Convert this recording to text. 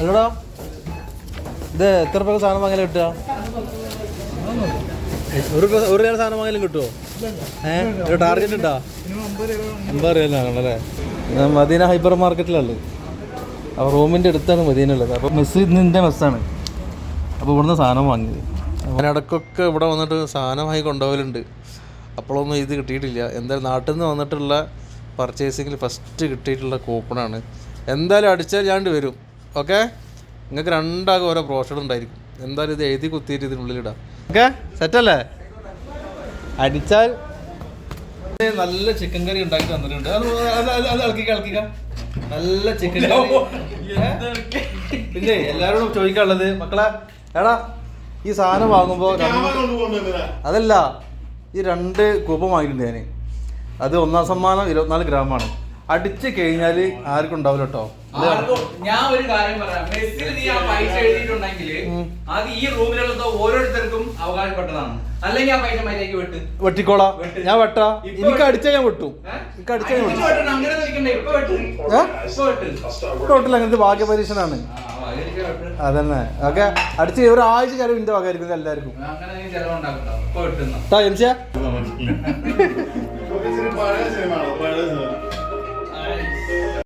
അല്ലടാ. ഇത് എത്ര രൂപ സാധനം വാങ്ങാൻ കിട്ടുക? ഒരു ഒരു നേരം സാധനം വാങ്ങലും കിട്ടുമോ ഏഹ് ഒരു ടാർഗറ്റ് ഉണ്ടോ? അമ്പത് രൂപയിലാണല്ലേ മദീന ഹൈപ്പർ മാർക്കറ്റിലുള്ളത് അപ്പോൾ റൂമിന്റെ അടുത്താണ് മദീന ഉള്ളത്. അപ്പോൾ മെസ്സ് ഇന്നിന്റെ മെസ്സാണ് അപ്പോൾ ഇവിടുന്ന് സാധനം വാങ്ങിയത്. ഞാൻ ഇടയ്ക്കൊക്കെ ഇവിടെ വന്നിട്ട് സാധനം കൊണ്ടുപോകലുണ്ട്. അപ്പോഴൊന്നും ഇത് കിട്ടിയിട്ടില്ല. എന്തായാലും നാട്ടിൽ നിന്ന് വന്നിട്ടുള്ള പർച്ചേസിങ്ങിൽ ഫസ്റ്റ് കിട്ടിയിട്ടുള്ള കൂപ്പണാണ് എന്തായാലും അടിച്ചാൽ ഞാണ്ട് വരും. ഓക്കെ നിങ്ങൾക്ക് രണ്ടാകും ഓരോ ബ്രോഷർ ഉണ്ടായിരിക്കും. എന്തായാലും ഇത് എഴുതി കുത്തിയിട്ട് ഇതിനുള്ളിലിടാം. ഓക്കെ സെറ്റല്ലേ അടിച്ചാൽ നല്ല ചിക്കൻ കറി ഉണ്ടാക്കി തന്നിട്ടുണ്ട്. അത് ഇളക്കിക്ക ഇളക്കിക്ക നല്ല ചിക്കൻ കറി പിന്നെ എല്ലാവരോടും ചോദിക്കാനുള്ളത് മക്കളെ എടാ ഈ സാധനം വാങ്ങുമ്പോൾ അതല്ല ഈ രണ്ട് കൂപ്പം വാങ്ങിയിട്ടുണ്ട് ഞാൻ അത് ഒന്നാം സമ്മാനം ഇരുപത്തിനാല് ഗ്രാമാണ് അടിച്ച് കഴിഞ്ഞാൽ ആർക്കും ഉണ്ടാവില്ല കേട്ടോ. ഞാൻ ഒരു കാര്യം പറയാം. മെസ്സിൽ നീ ആ പൈസ എഴുതിയിട്ടുണ്ടെങ്കിൽ അത് ഈ റൂമിലുള്ള ഓരോരുത്തർക്കും അവകാശപ്പെട്ടതാണ്. അല്ലെങ്കിൽ ആ പൈസ മര്യാദയ്ക്ക് വെട്ട്. വെട്ടിക്കോളാ. ഞാൻ വെട്ടാ. എനിക്ക് അടിച്ചാൽ ഞാൻ വെട്ടും? എനിക്ക് അടിച്ചാൽ വെട്ടും. ടോട്ടൽ അങ്ങനത്തെ ഭാഗ്യപരീക്ഷനാണ്. അതന്നെ. ഓക്കെ. അടിച്ച് ഒരാഴ്ച ചെലവ് എന്റെ വകായിരിക്കും എല്ലാവർക്കും.